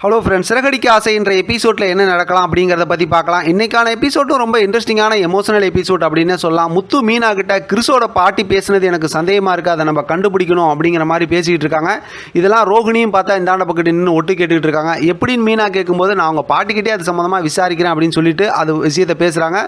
Hello friends Siragadikka ஆசை என்ற எபிசோடில் என்ன நடக்கலாம் அப்படிங்கிறத பற்றி பார்க்கலாம். இன்றைக்கான எபிசோடும் ரொம்ப இன்ட்ரெஸ்டிங்கான எமோஷனல் எபிசோட் அப்படின்னு சொல்லலாம். முத்து மீனா கிட்ட கிறிஸோட பாட்டி பேசுனது எனக்கு சந்தேகமாக இருக்குது அதை நம்ம கண்டுபிடிக்கணும் அப்படிங்கிற மாதிரி பேசிக்கிட்டு இருக்காங்க. இதெல்லாம் ரோகிணியும் பார்த்தா இந்தாண்ட பக்கத்து நின்று ஒட்டு கேட்டுக்கிட்டு இருக்காங்க. எப்படின்னு மீனா கேட்கும்போது நான் அவங்க பாட்டிக்கிட்டே அது சம்மந்தமாக விசாரிக்கிறேன் அப்படின்னு சொல்லிட்டு அது விஷயத்தை பேசுகிறாங்க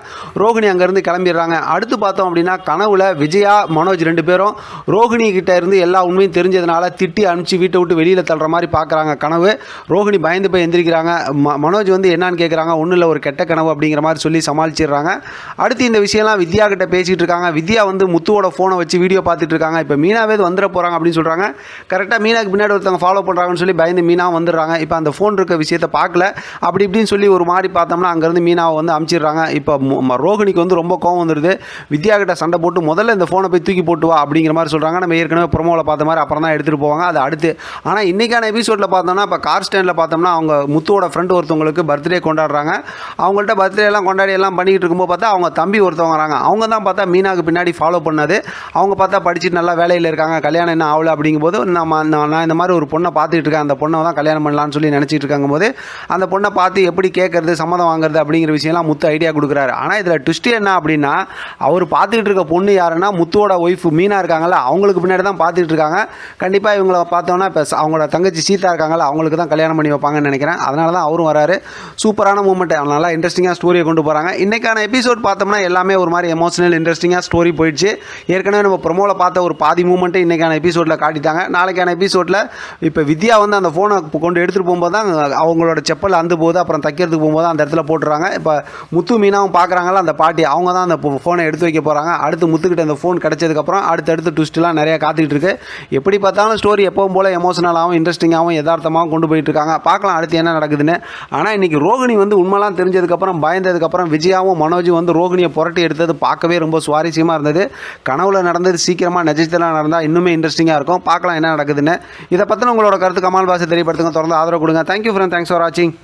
ரோகிணி அங்கேருந்து கிளம்பிடுறாங்க. அடுத்து பார்த்தோம் அப்படின்னா கனவுல விஜயா மனோஜ் ரெண்டு பேரும் ரோகிணி கிட்ட இருந்து எல்லா உண்மையும் தெரிஞ்சதுனால திட்டி அனுப்பிச்சு வீட்டை விட்டு வெளியில் தள்ளுற மாதிரி பார்க்குறாங்க கனவு. ரோகிணி பயந்து போய் எந்திரிக்கிறாங்க. ம மனோஜ் வந்து என்னன்னு கேட்குறாங்க ஒன்றும் இல்லை ஒரு கெட்ட கனவு அப்படிங்கிற மாதிரி சொல்லி சமாளிச்சிடுறாங்க. அடுத்து இந்த விஷயம்லாம் வித்யா கிட்ட பேசிகிட்டு இருக்காங்க. வித்யா வந்து முத்துவோட ஃபோனை வச்சு வீடியோ பார்த்துட்டு இருக்காங்க. இப்போ மீனாவே வந்துட போகிறாங்க அப்படின்னு சொல்கிறாங்க கரெக்டாக மீனாக்கு பின்னாடி ஒருத்தவங்க ஃபாலோ பண்ணுறாங்கன்னு சொல்லி பயந்து மீனா வந்துடுறாங்க. இப்போ அந்த ஃபோன் இருக்க விஷயத்தை பார்க்கல. அப்படி இப்படின்னு சொல்லி ஒரு மாதிரி பார்த்தோம்னா அங்கேருந்து மீனாவை வந்து அமுச்சிடுறாங்க. இப்போ மு- ரோகிணிக்கு வந்து ரொம்ப கோவம் வந்துடுது வித்யா கிட்ட சண்டை போட்டு முதல்ல இந்த ஃபோனை போய் தூக்கி போட்டு வா அப்படிங்கிற மாதிரி சொல்கிறாங்க நம்ம ஏற்கனவே ப்ரொமோவில் பார்த்த மாதிரி அப்புறம் தான் எடுத்துகிட்டு போவாங்க. அது அடுத்து ஆனால் இன்றைக்கான எபிசோடில் பார்த்தோம்னா இப்போ கார் ஸ்டாண்டில் பார்த்தோம்னா அவங்க முத்துவோட ஃப்ரெண்டு ஒருத்தவங்களுக்கு பர்த்டே கொண்டாடுறாங்க. அவங்கள்ட்ட பர்த்டே எல்லாம் கொண்டாடி எல்லாம் பண்ணிக்கிட்டு இருக்கும்போது பார்த்தா அவங்க தம்பி ஒருத்தவங்க வராங்க. அவங்க தான் பார்த்தா மீனாக்கு பின்னாடி ஃபாலோ பண்ணது. அவங்க பார்த்தா படிச்சுட்டு நல்லா வேலையில் இருக்காங்க. கல்யாணம் என்ன ஆகல அப்படிங்கும்போது நம்ம நான் இந்த மாதிரி ஒரு பொண்ணை பார்த்துட்டு இருக்கேன். அந்த பொண்ணை தான் கல்யாணம் பண்ணலான்னு சொல்லி நினச்சிட்டு இருக்காங்க போது அந்த பொண்ணை பார்த்து எப்படி கேட்கறது சம்மதம் வாங்குறது அப்படிங்கிற விஷயம்லாம் முத்து ஐடியா கொடுக்குறாரு. ஆனால் இதில் ட்விஸ்ட்டு என்ன அப்படின்னா அவர் பார்த்துக்கிட்டு இருக்க பொண்ணு யாருன்னா முத்துவோட ஒய்ஃப் மீனா இருக்காங்கல்ல அவங்களுக்கு பின்னாடி தான் பார்த்துட்டு இருக்காங்க. கண்டிப்பாக இவங்கள பார்த்தோன்னா இப்போ அவங்களோட தங்கச்சி சீதா இருக்காங்கல்ல அவங்களுக்கு தான் கல்யாணம் பண்ணி வைப்பாங்கன்னு நினைக்கிறேன். அதனால தான் அவரும் வராரு. சூப்பரான மூமெண்ட் நல்லா இன்ட்ரெஸ்டிங்காக ஸ்டோரியை கொண்டு போகிறாங்க இன்றைக்கான எபிசோட் பார்த்தோம்னா எல்லாமே ஒரு மாதிரி எமோஷனல் இன்ட்ரெஸ்டிங்காக ஸ்டோரி போயிடுச்சு. ஏற்கனவே நம்ம ப்ரொமோவில் பார்த்த ஒரு பாதி மூமெண்ட்டு இன்றைக்கான எபிசோடில் காட்டிட்டாங்க. நாளைக்கான எபிசோடில் இப்போ வித்யா வந்து அந்த ஃபோனை கொண்டு எடுத்துகிட்டு போகும்போது தான் அவங்களோட செப்பல் அந்து போகுது அப்புறம் தைக்கிறதுக்கு போகும்போது அந்த இடத்துல போட்டுறாங்க. இப்போ முத்து மீனாவும் பார்க்குறாங்களா அந்த பாட்டி அவங்க தான் அந்த ஃபோனை எடுத்து வைக்க போகிறாங்க அடுத்து முத்துக்கிட்ட அந்த ஃபோன் கிடச்சதுக்கப்புறம் அடுத்தடுத்து ட்விஸ்ட்லாம் நிறையா காத்துக்கிட்டு இருக்கு. எப்படி பார்த்தாலும் ஸ்டோரி எப்பவும் போல் எமோஷனலாகவும் இன்ட்ரெஸ்டிங்காகவும் யதார்த்தமாகவும் கொண்டு போயிட்டு இருக்காங்க. பார்க்கலாம் அடுத்து என்ன நடக்குதுன்னு. ஆனால் இன்றைக்கி ரோகிணி வந்து உண்மைலாம் தெரிஞ்சதுக்கப்புறம் பயந்ததுக்கப்புறம் விஜயாவும் மனோஜும் வந்து ரோகிணியை புரட்டி எடுத்தது பார்க்கவே ரொம்ப சுவாரஸ்யமாக இருந்தது. கனவுல நடந்தது சீக்கிரமாக நிஜத்தில் நடந்தால் இன்னுமே இன்ட்ரெஸ்டிங்காக இருக்கும். பார்க்கலாம் என்ன நடக்குதுன்னு. இதை பற்றின உங்களோட கருத்து கமால் பாசை தெரியப்படுத்துங்க. தொடர்ந்து ஆதரவு கொடுங்க. தேங்க்யூ ஃப்ரெண்ட் தேங்க்ஸ் ஃபார் வாட்சிங்